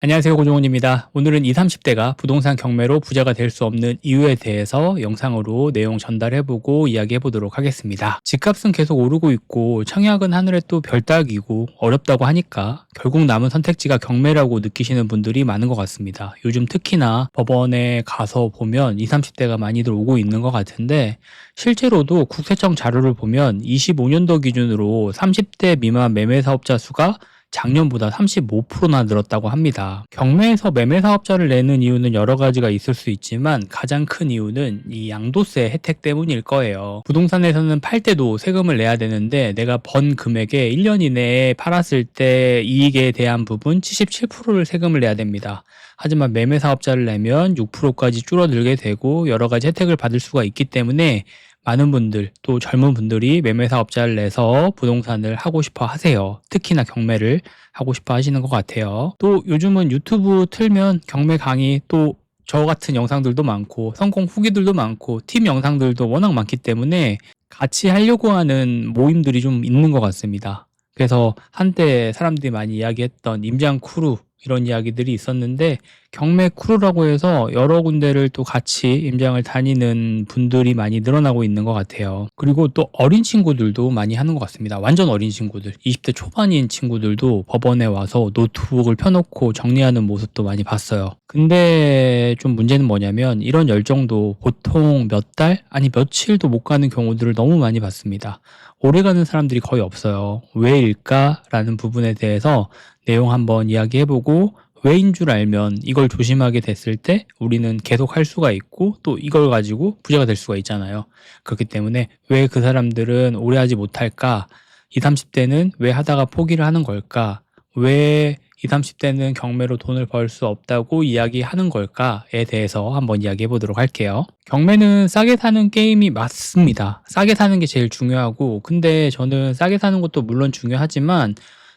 안녕하세요 고종훈입니다. 오늘은 20, 30대가 부동산 경매로 부자가 될 수 없는 이유에 대해서 영상으로 내용 전달해보고 이야기해보도록 하겠습니다. 집값은 계속 오르고 있고 청약은 하늘에 또 별따기고 어렵다고 하니까 결국 남은 선택지가 경매라고 느끼시는 분들이 많은 것 같습니다. 요즘 특히나 법원에 가서 보면 20, 30대가 많이들 오고 있는 것 같은데 실제로도 국세청 자료를 보면 25년도 기준으로 30대 미만 매매 사업자 수가 작년보다 35%나 늘었다고 합니다. 경매에서 매매 사업자를 내는 이유는 여러 가지가 있을 수 있지만 가장 큰 이유는 이 양도세 혜택 때문일 거예요. 부동산에서는 팔 때도 세금을 내야 되는데 내가 번 금액에 1년 이내에 팔았을 때 이익에 대한 부분 77%를 세금을 내야 됩니다. 하지만 매매 사업자를 내면 6%까지 줄어들게 되고 여러 가지 혜택을 받을 수가 있기 때문에 많은 분들 또 젊은 분들이 매매 사업자를 내서 부동산을 하고 싶어 하세요. 특히나 경매를 하고 싶어 하시는 것 같아요. 또 요즘은 유튜브 틀면 경매 강의 또 저 같은 영상들도 많고 성공 후기들도 많고 팀 영상들도 워낙 많기 때문에 같이 하려고 하는 모임들이 좀 있는 것 같습니다. 그래서 한때 사람들이 많이 이야기했던 임장 쿠루 이런 이야기들이 있었는데 경매 크루라고 해서 여러 군데를 또 같이 임장을 다니는 분들이 많이 늘어나고 있는 것 같아요. 그리고 또 어린 친구들도 많이 하는 것 같습니다. 완전 어린 친구들, 20대 초반인 친구들도 법원에 와서 노트북을 펴놓고 정리하는 모습도 많이 봤어요. 근데 좀 문제는 뭐냐면 이런 열정도 보통 몇 달, 아니 며칠도 못 가는 경우들을 너무 많이 봤습니다. 오래 가는 사람들이 거의 없어요. 왜일까라는 부분에 대해서 내용 한번 이야기해보고 왜인 줄 알면 이걸 조심하게 됐을 때 우리는 계속 할 수가 있고 또 이걸 가지고 부자가 될 수가 있잖아요. 그렇기 때문에 왜 그 사람들은 오래 하지 못할까? 20, 30대는 왜 하다가 포기를 하는 걸까? 왜 20, 30대는 경매로 돈을 벌 수 없다고 이야기하는 걸까에 대해서 한번 이야기해 보도록 할게요. 경매는 싸게 사는 게임이 맞습니다. 싸게 사는 게 제일 중요하고, 근데 저는 싸게 사는 것도 물론 중요하지만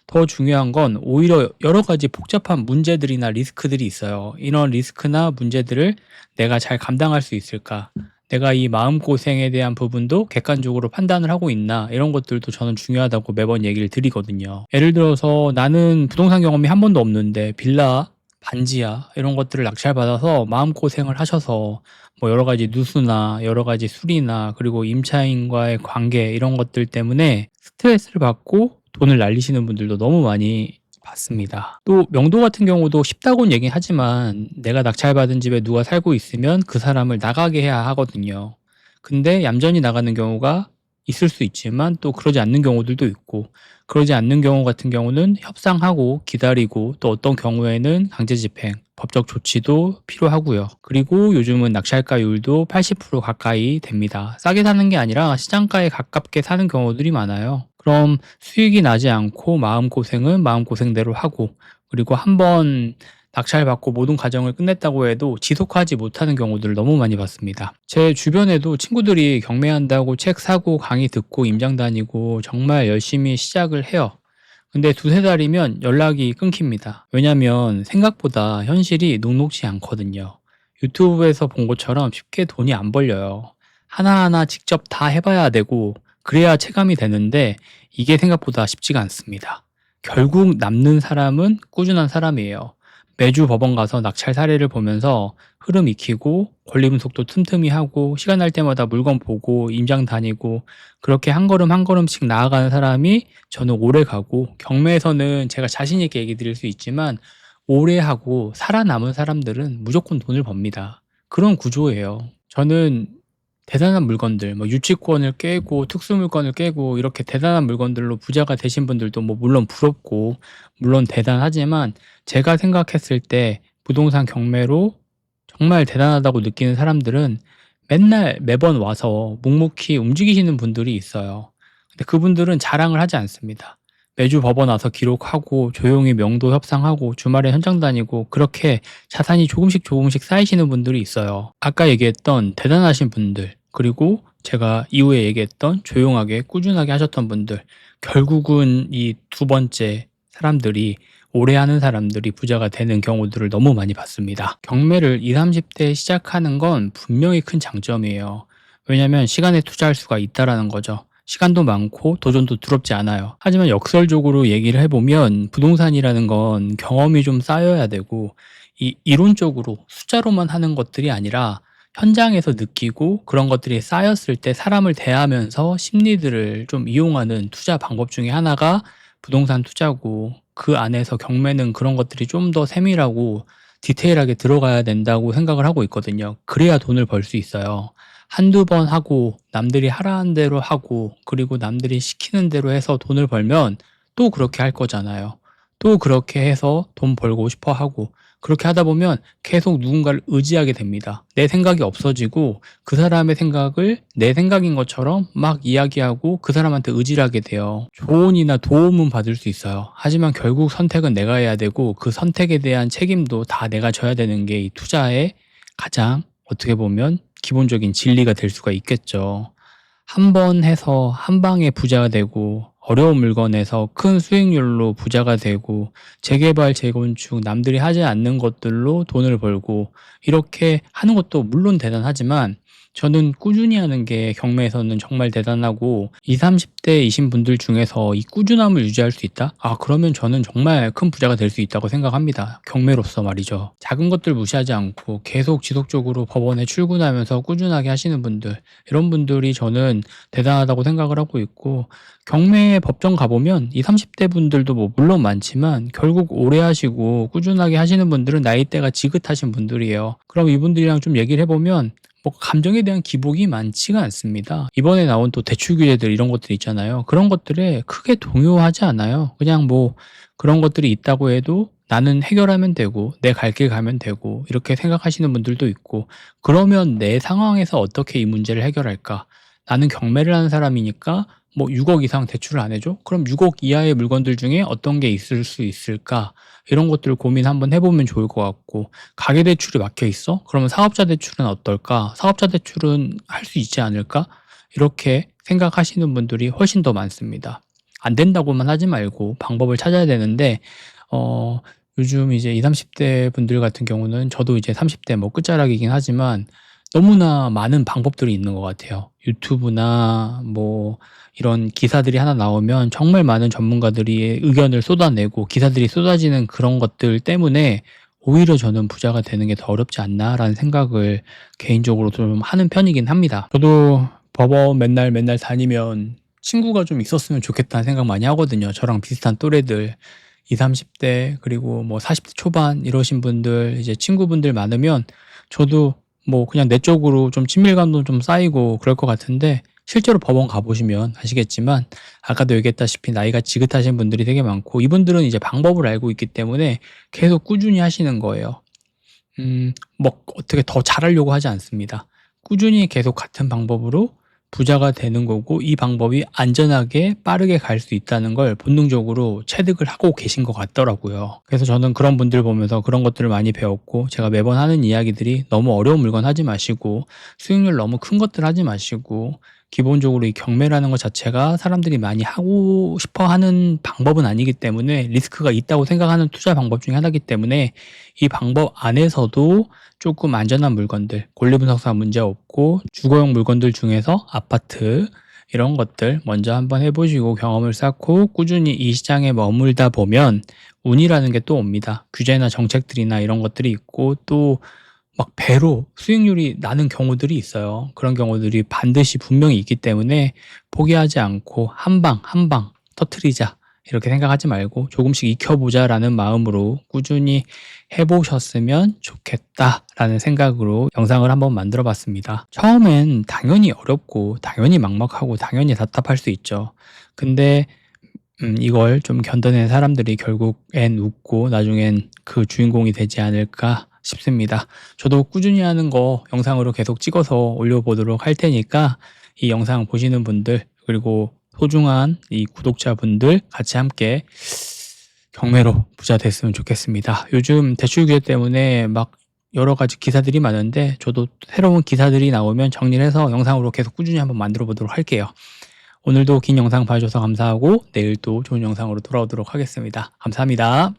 더 중요한 건 오히려 여러 가지 복잡한 문제들이나 리스크들이 있어요. 이런 리스크나 문제들을 내가 잘 감당할 수 있을까? 내가 이 마음고생에 대한 부분도 객관적으로 판단을 하고 있나 이런 것들도 저는 중요하다고 매번 얘기를 드리거든요. 예를 들어서 나는 부동산 경험이 한 번도 없는데 빌라, 반지하 이런 것들을 낙찰받아서 마음고생을 하셔서 뭐 여러 가지 누수나 여러 가지 수리나 그리고 임차인과의 관계 이런 것들 때문에 스트레스를 받고 돈을 날리시는 분들도 너무 많이 봤습니다. 또 명도 같은 경우도 쉽다고는 얘기하지만 내가 낙찰받은 집에 누가 살고 있으면 그 사람을 나가게 해야 하거든요. 근데 얌전히 나가는 경우가 있을 수 있지만 또 그러지 않는 경우들도 있고 그러지 않는 경우 같은 경우는 협상하고 기다리고 또 어떤 경우에는 강제 집행, 법적 조치도 필요하고요. 그리고 요즘은 낙찰가율도 80% 가까이 됩니다. 싸게 사는 게 아니라 시장가에 가깝게 사는 경우들이 많아요. 그럼 수익이 나지 않고 마음고생은 마음고생대로 하고 그리고 한번 낙찰받고 모든 과정을 끝냈다고 해도 지속하지 못하는 경우들을 너무 많이 봤습니다. 제 주변에도 친구들이 경매한다고 책 사고 강의 듣고 임장 다니고 정말 열심히 시작을 해요. 근데 두세 달이면 연락이 끊깁니다. 왜냐면 생각보다 현실이 녹록지 않거든요. 유튜브에서 본 것처럼 쉽게 돈이 안 벌려요. 하나하나 직접 다 해봐야 되고 그래야 체감이 되는데 이게 생각보다 쉽지가 않습니다. 결국 남는 사람은 꾸준한 사람이에요. 매주 법원 가서 낙찰 사례를 보면서 흐름 익히고 권리 분석도 틈틈이 하고 시간 날 때마다 물건 보고 임장 다니고 그렇게 한 걸음 한 걸음씩 나아가는 사람이 저는 오래 가고 경매에서는 제가 자신 있게 얘기 드릴 수 있지만 오래 하고 살아남은 사람들은 무조건 돈을 법니다. 그런 구조예요. 저는 대단한 물건들 뭐 유치권을 깨고 특수 물건을 깨고 이렇게 대단한 물건들로 부자가 되신 분들도 뭐 물론 부럽고 물론 대단하지만 제가 생각했을 때 부동산 경매로 정말 대단하다고 느끼는 사람들은 맨날 매번 와서 묵묵히 움직이시는 분들이 있어요. 근데 그분들은 자랑을 하지 않습니다. 매주 법원 와서 기록하고 조용히 명도 협상하고 주말에 현장 다니고 그렇게 자산이 조금씩 조금씩 쌓이시는 분들이 있어요. 아까 얘기했던 대단하신 분들 그리고 제가 이후에 얘기했던 조용하게 꾸준하게 하셨던 분들 결국은 이 두 번째 사람들이 오래 하는 사람들이 부자가 되는 경우들을 너무 많이 봤습니다. 경매를 20, 30대에 시작하는 건 분명히 큰 장점이에요. 왜냐면 시간에 투자할 수가 있다라는 거죠. 시간도 많고 도전도 두렵지 않아요. 하지만 역설적으로 얘기를 해보면 부동산이라는 건 경험이 좀 쌓여야 되고 이 이론적으로 숫자로만 하는 것들이 아니라 현장에서 느끼고 그런 것들이 쌓였을 때 사람을 대하면서 심리들을 좀 이용하는 투자 방법 중에 하나가 부동산 투자고 그 안에서 경매는 그런 것들이 좀 더 세밀하고 디테일하게 들어가야 된다고 생각을 하고 있거든요. 그래야 돈을 벌 수 있어요. 한두 번 하고 남들이 하라는 대로 하고 그리고 남들이 시키는 대로 해서 돈을 벌면 또 그렇게 할 거잖아요. 또 그렇게 해서 돈 벌고 싶어 하고 그렇게 하다 보면 계속 누군가를 의지하게 됩니다. 내 생각이 없어지고 그 사람의 생각을 내 생각인 것처럼 막 이야기하고 그 사람한테 의지를 하게 돼요. 조언이나 도움은 받을 수 있어요. 하지만 결국 선택은 내가 해야 되고 그 선택에 대한 책임도 다 내가 져야 되는 게 이 투자의 가장 어떻게 보면 기본적인 진리가 될 수가 있겠죠. 한 번 해서 한 방에 부자가 되고 어려운 물건에서 큰 수익률로 부자가 되고 재개발, 재건축, 남들이 하지 않는 것들로 돈을 벌고 이렇게 하는 것도 물론 대단하지만 저는 꾸준히 하는 게 경매에서는 정말 대단하고 20, 30대이신 분들 중에서 이 꾸준함을 유지할 수 있다? 아, 그러면 저는 정말 큰 부자가 될 수 있다고 생각합니다. 경매로서 말이죠. 작은 것들 무시하지 않고 계속 지속적으로 법원에 출근하면서 꾸준하게 하시는 분들, 이런 분들이 저는 대단하다고 생각을 하고 있고, 경매 법정 가보면 20, 30대 분들도 뭐 물론 많지만 결국 오래 하시고 꾸준하게 하시는 분들은 나이대가 지긋하신 분들이에요. 그럼 이분들이랑 좀 얘기를 해보면 뭐 감정에 대한 기복이 많지가 않습니다. 이번에 나온 또 대출 규제들 이런 것들 있잖아요. 그런 것들에 크게 동요하지 않아요. 그냥 뭐 그런 것들이 있다고 해도 나는 해결하면 되고 내 갈 길 가면 되고 이렇게 생각하시는 분들도 있고 그러면 내 상황에서 어떻게 이 문제를 해결할까? 나는 경매를 하는 사람이니까 뭐 6억 이상 대출을 안 해줘? 그럼 6억 이하의 물건들 중에 어떤 게 있을 수 있을까? 이런 것들을 고민 한번 해보면 좋을 것 같고 가계 대출이 막혀 있어? 그러면 사업자 대출은 어떨까? 사업자 대출은 할 수 있지 않을까? 이렇게 생각하시는 분들이 훨씬 더 많습니다. 안 된다고만 하지 말고 방법을 찾아야 되는데 어 요즘 이제 20, 30대 분들 같은 경우는 저도 이제 30대 뭐 끝자락이긴 하지만 너무나 많은 방법들이 있는 것 같아요. 유튜브나 뭐 이런 기사들이 하나 나오면 정말 많은 전문가들이 의견을 쏟아내고 기사들이 쏟아지는 그런 것들 때문에 오히려 저는 부자가 되는 게 더 어렵지 않나라는 생각을 개인적으로 좀 하는 편이긴 합니다. 저도 법원 맨날 맨날 다니면 친구가 좀 있었으면 좋겠다는 생각 많이 하거든요. 저랑 비슷한 또래들 20, 30대 그리고 뭐 40대 초반 이러신 분들 이제 친구분들 많으면 저도 뭐 그냥 내적으로 좀 친밀감도 좀 쌓이고 그럴 것 같은데 실제로 법원 가보시면 아시겠지만 아까도 얘기했다시피 나이가 지긋하신 분들이 되게 많고 이분들은 이제 방법을 알고 있기 때문에 계속 꾸준히 하시는 거예요. 음, 뭐 어떻게 더 잘하려고 하지 않습니다. 꾸준히 계속 같은 방법으로 부자가 되는 거고 이 방법이 안전하게 빠르게 갈 수 있다는 걸 본능적으로 체득을 하고 계신 것 같더라고요. 그래서 저는 그런 분들 보면서 그런 것들을 많이 배웠고 제가 매번 하는 이야기들이 너무 어려운 물건 하지 마시고 수익률 너무 큰 것들 하지 마시고 기본적으로 이 경매라는 것 자체가 사람들이 많이 하고 싶어 하는 방법은 아니기 때문에 리스크가 있다고 생각하는 투자 방법 중에 하나이기 때문에 이 방법 안에서도 조금 안전한 물건들, 권리분석사 문제 없고 주거용 물건들 중에서 아파트 이런 것들 먼저 한번 해보시고 경험을 쌓고 꾸준히 이 시장에 머물다 보면 운이라는 게 또 옵니다. 규제나 정책들이나 이런 것들이 있고 또 막 배로 수익률이 나는 경우들이 있어요. 그런 경우들이 반드시 분명히 있기 때문에 포기하지 않고 한 방 한 방 터트리자 이렇게 생각하지 말고 조금씩 익혀보자라는 마음으로 꾸준히 해보셨으면 좋겠다라는 생각으로 영상을 한번 만들어 봤습니다. 처음엔 당연히 어렵고 당연히 막막하고 당연히 답답할 수 있죠. 근데 음, 이걸 좀 견뎌낸 사람들이 결국엔 웃고 나중엔 그 주인공이 되지 않을까 싶습니다. 저도 꾸준히 하는 거 영상으로 계속 찍어서 올려보도록 할 테니까 이 영상 보시는 분들 그리고 소중한 이 구독자분들 같이 함께 경매로 부자 됐으면 좋겠습니다. 요즘 대출 규제 때문에 막 여러 가지 기사들이 많은데 저도 새로운 기사들이 나오면 정리를 해서 영상으로 계속 꾸준히 한번 만들어 보도록 할게요. 오늘도 긴 영상 봐주셔서 감사하고 내일 또 좋은 영상으로 돌아오도록 하겠습니다. 감사합니다.